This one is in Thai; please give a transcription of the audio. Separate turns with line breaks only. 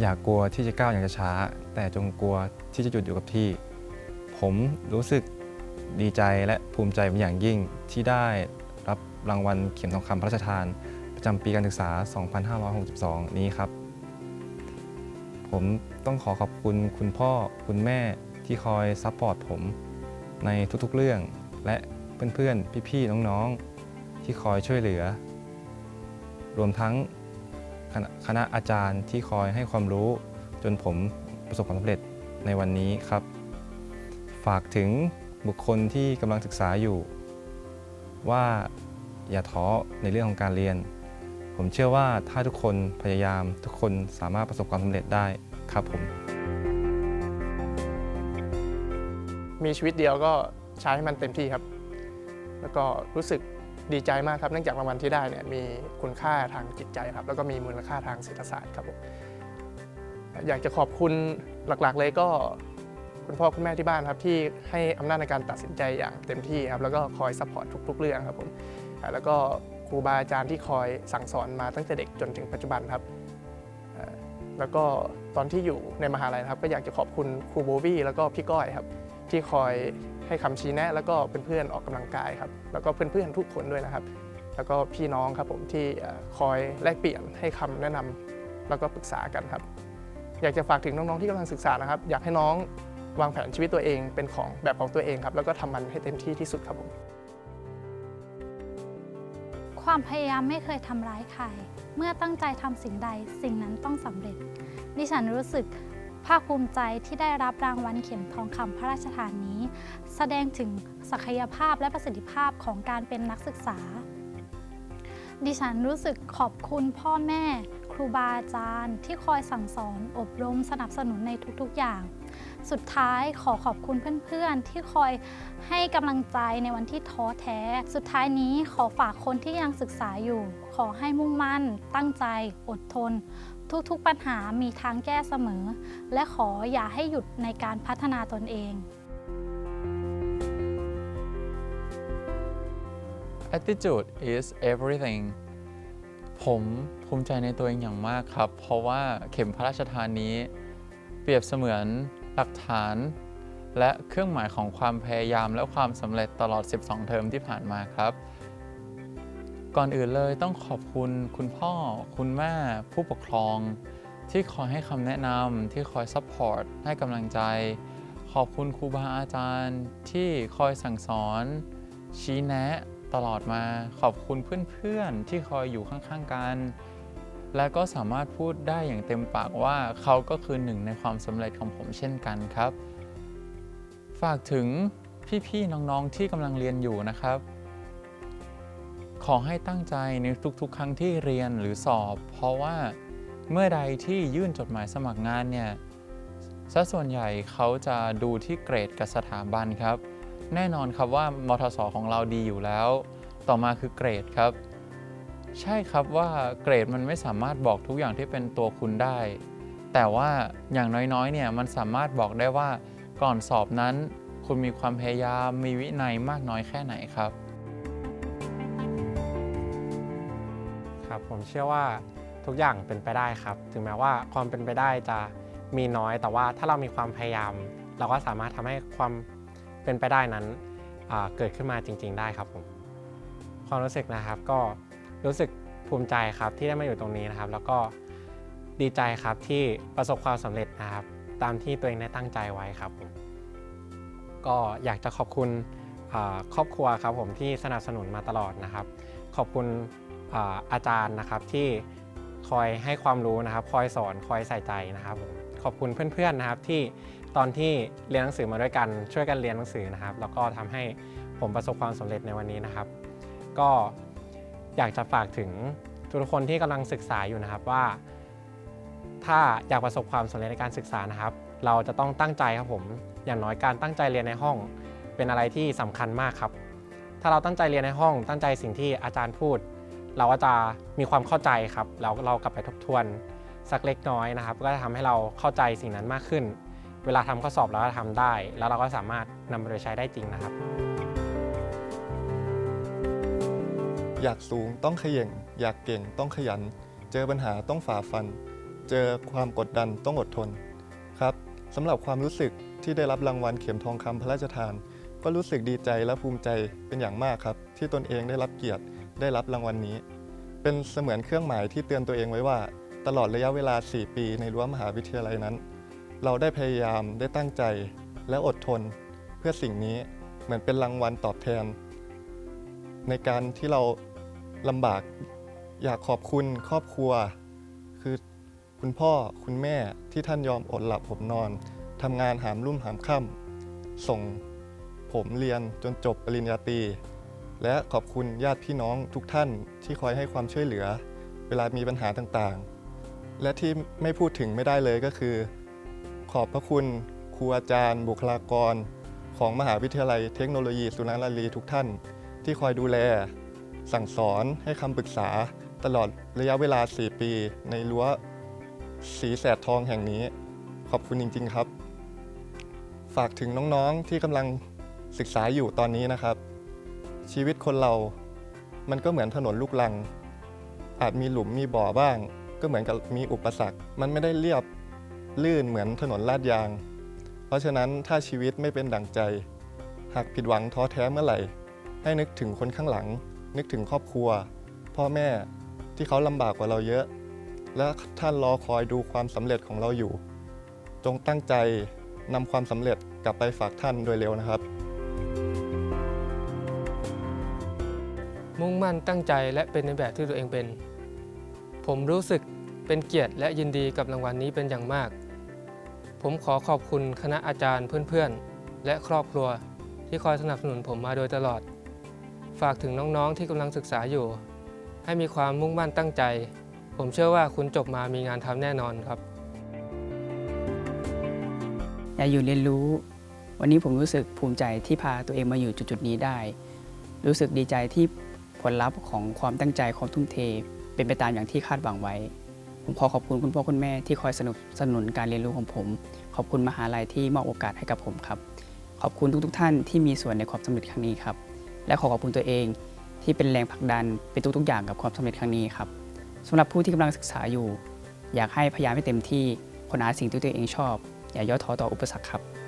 อย่ากกลัวที่จะก้าวอย่างช้าแต่จงกลัวที่จะหยุดอยู่กับที่ ผมรู้สึกดีใจและภูมิใจเป็นอย่างยิ่งที่ได้รับรางวัลเข็มทองคำพระราชทาน ประจำปีการศึกษา 2562 นี้ครับ ผมต้องขอขอบคุณคุณพ่อคุณแม่ที่คอยซัพพอร์ตผมในทุกๆเรื่อง และเพื่อนๆ พี่ๆ น้องๆ ที่คอยช่วยเหลือ รวมทั้ง คณะอาจารย์ที่คอยให้ความรู้จนผมประสบความสำเร็จในวันนี้ครับ ฝากถึงบุคคลที่กำลังศึกษาอยู่ ว่าอย่าท้อในเรื่องของการเรียน ผมเชื่อว่าถ้าทุกคนพยายามทุกคนสามารถประสบความสำเร็จได้ครับผม
มีชีวิตเดียวก็ใช้ให้มันเต็มที่ครับ แล้วก็รู้สึก ดีใจมากครับเนื่องจากรางวัลที่ได้เนี่ยมีคุณค่าทางจิตใจครับแล้วก็มีมูลค่าทางเศรษฐศาสตร์ครับผมอยากจะขอบคุณหลักๆ เลยก็คุณพ่อคุณแม่ที่บ้านครับที่ให้อำนาจในการตัดสินใจอย่างเต็มที่ครับแล้วก็คอยซัพพอร์ตทุก ๆ เรื่องครับผมแล้วก็ครูบาอาจารย์ที่คอยสั่งสอนมาตั้งแต่เด็กจนถึงปัจจุบันครับแล้วก็ตอนที่อยู่ในมหาลัยครับ ก็อยากจะขอบคุณครูโบวี่แล้วก็พี่ก้อยครับ ที่คอยให้คำชี้แนะ แล้วก็เพื่อนๆออกกำลังกายครับแล้วก็เพื่อนๆทุกคนด้วยนะครับ แล้วก็พี่น้องครับผมที่คอยแลกเปลี่ยนให้คำแนะนำแล้วก็ปรึกษากันครับ อยากจะฝากถึงน้องๆที่กำลังศึกษานะครับ อยากให้น้องวางแผนชีวิตตัวเองเป็นของแบบของตัวเองครับ แล้วก็ทำมันให้เต็มที่ที่สุดครับผม
ความพยายามไม่เคยทำร้ายใคร เมื่อตั้งใจทำสิ่งใด สิ่งนั้นต้องสำเร็จ ดิฉันรู้สึก ภาคภูมิใจที่ได้รับรางวัลเข็มทองคำพระราชทานนี้ แสดงถึงศักยภาพและประสิทธิภาพของการเป็นนักศึกษา ดิฉันรู้สึกขอบคุณพ่อแม่ ครูบาอาจารย์ ที่คอยสั่งสอน อบรมสนับสนุนในทุกๆอย่าง สุดท้ายขอขอบคุณเพื่อนๆ ที่คอยให้กำลังใจในวันที่ท้อแท้ สุดท้ายนี้ขอฝากคนที่ยังศึกษาอยู่ ขอให้มุ่งมั่น ตั้งใจ อดทน ทุกๆปัญหามีทางแก้เสมอ และขออย่าให้หยุดในการพัฒนาตนเอง
attitude is everything ผมภูมิใจในตัวเองอย่างมากครับ เพราะว่าเข็มพระราชทานนี้ เปรียบเสมือนหลักฐาน และเครื่องหมายของความพยายามและความสำเร็จตลอด 12 เทอมที่ผ่านมาครับ ก่อนอื่นเลยต้องขอบคุณคุณพ่อ คุณแม่ ผู้ปกครอง ที่คอยให้คำแนะนำที่คอยซัพพอร์ตให้กำลังใจ ขอบคุณครูบาอาจารย์ ที่คอยสั่งสอน ชี้แนะตลอดมา ขอบคุณเพื่อนๆ ที่คอยอยู่ข้างๆกัน และก็สามารถพูดได้อย่างเต็มปากว่าเขาก็คือหนึ่งในความสำเร็จของผมเช่นกันครับ ฝากถึงพี่ๆน้องๆที่กำลังเรียนอยู่นะครับ อให้ตั้งใจในทุกๆ ครั้งที่เรียนหรือสอบ เพราะว่าเมื่อใดที่ยื่นจดหมายสมัครงานเนี่ยซะส่วนใหญ่เขาจะดูที่เกรดกับสถาบันครับ แน่นอนครับว่ามทสของเราดีอยู่แล้ว ต่อมาคือเกรดครับ ใช่ครับว่าเกรดมันไม่สามารถบอกทุกอย่างที่เป็นตัวคุณได้ แต่ว่าอย่างน้อยๆเนี่ยมันสามารถบอกได้ว่าก่อนสอบนั้น คุณมีความพยายามมีวินัยมากน้อยแค่ไหนครับ
ผมเชื่อว่าทุกอย่างเป็นไปได้ครับ ถึงแม้ว่าความเป็นไปได้จะมีน้อย แต่ว่าถ้าเรามีความพยายาม เราก็สามารถทำให้ความเป็นไปได้นั้นเกิดขึ้นมาจริง ๆ ได้ครับผมความรู้สึกนะครับก็รู้สึกภูมิใจครับที่ได้มาอยู่ตรงนี้นะครับ แล้วก็ดีใจครับที่ประสบความสำเร็จนะครับ ตามที่ตัวเองได้ตั้งใจไว้ครับผมก็อยากจะขอบคุณครอบครัวครับผมที่สนับสนุนมาตลอดนะครับ ขอบคุณ อาจารย์นะครับที่คอยให้ความรู้นะครับ คอยสอนคอยใส่ใจนะครับผมขอบคุณเพื่อนๆนะครับที่ตอนที่เรียนหนังสือมาด้วยกัน ช่วยกันเรียนหนังสือนะครับ แล้วก็ทำให้ผมประสบความสำเร็จในวันนี้นะครับ ก็อยากจะฝากถึงทุกคนที่กำลังศึกษาอยู่นะครับว่า ถ้าอยากประสบความสำเร็จในการศึกษานะครับ เราจะต้องตั้งใจครับผม อย่างน้อยการตั้งใจเรียนในห้อง เป็นอะไรที่สำคัญมากครับ ถ้าเราตั้งใจเรียนในห้อง ตั้งใจสิ่งที่อาจารย์พูด เราก็จะมีความเข้าใจครับแล้วเรากลับไปทบทวนสักเล็กน้อยนะครับ ก็จะทำให้เราเข้าใจสิ่งนั้นมากขึ้น เวลาทำข้อสอบเราก็ทำได้ แล้วเราก็สามารถนำไปใช้ได้จริงนะครับ
อยากสูงต้องเขย่ง อยากเก่งต้องขยัน เจอปัญหาต้องฝ่าฟัน เจอความกดดันต้องอดทนครับสำหรับความรู้สึกที่ได้รับรางวัลเข็มทองคำพระราชทาน ก็รู้สึกดีใจและภูมิใจเป็นอย่างมากครับ ที่ตนเองได้รับเกียรติ ได้รับรางวัลนี้ เป็นเสมือนเครื่องหมายที่เตือนตัวเองไว้ว่า ตลอดระยะเวลา 4 ปีในรั้วมหาวิทยาลัยนั้น เราได้พยายามได้ตั้งใจและอดทน เพื่อสิ่งนี้เหมือนเป็นรางวัลตอบแทน ในการที่เราลำบากอยากขอบคุณครอบครัว คือคุณพ่อคุณแม่ที่ท่านยอมอดหลับผมนอนทำงานหามรุ่มหามค่ำส่งผมเรียนจนจบปริญญาตรี และขอบคุณญาติพี่น้องทุกท่านที่คอยให้ความช่วยเหลือ เวลามีปัญหาต่างๆ และที่ไม่พูดถึงไม่ได้เลยก็คือ ขอบพระคุณครูอาจารย์ บุคลากร ของมหาวิทยาลัยเทคโนโลยีสุนทรลีทุกท่าน ที่คอยดูแล สั่งสอนให้คำปรึกษาตลอดระยะเวลา 4 ปี ในรั้วสีแสดทองแห่งนี้ ขอบคุณจริง ๆ ครับ ฝากถึงน้องๆที่กำลังศึกษาอยู่ตอนนี้นะครับ ชีวิตคนเรา มันก็เหมือนถนนลูกลัง อาจมีหลุมมีบ่อบ้าง ก็เหมือนกับมีอุปสรรค มันไม่ได้เรียบลื่นเหมือนถนนลาดยาง เพราะฉะนั้นถ้าชีวิตไม่เป็นดั่งใจ หากผิดหวังท้อแท้เมื่อไหร่ ให้นึกถึงคนข้างหลัง นึกถึงครอบครัว พ่อแม่ที่เขาลำบากกว่าเราเยอะ และท่านรอคอยดูความสำเร็จของเราอยู่ จงตั้งใจนำความสำเร็จกลับไปฝากท่านโดยเร็วนะครับ
มุ่งมั่นตั้งใจและเป็นในแบบที่ตัวเองเป็น ผมรู้สึกเป็นเกียรติและยินดีกับรางวัลนี้เป็นอย่างมาก ผมขอขอบคุณคณะอาจารย์เพื่อนๆ และครอบครัวที่คอยสนับสนุนผมมาโดยตลอด ฝากถึงน้องๆที่กำลังศึกษาอยู่ ให้มีความมุ่งมั่นตั้งใจ ผมเชื่อว่าคุณจบมามีงานทำแน่นอนครับ
อยากอยู่เรียนรู้ วันนี้ผมรู้สึกภูมิใจที่พาตัวเองมาอยู่จุดๆนี้ได้ รู้สึกดีใจที่ ผลลัพธ์ของความตั้งใจความทุ่มเท เป็นไปตามอย่างที่คาดหวังไว้ ผมขอขอบคุณคุณพ่อคุณแม่ที่คอยสนับสนุนการเรียนรู้ของผม ขอบคุณมหาลัยที่มอบโอกาสให้กับผมครับ ขอบคุณทุกๆท่านที่มีส่วนในความสำเร็จครั้งนี้ครับ และขอขอบคุณตัวเองที่เป็นแรงผลักดันเป็นทุกๆ อย่างกับความสำเร็จครั้งนี้ครับสำหรับผู้ที่กำลังศึกษาอยู่ อยากให้พยายามให้เต็มที่ค้นหาสิ่งที่ตัวเองชอบ อย่าย่อท้อต่ออุปสรรคครับ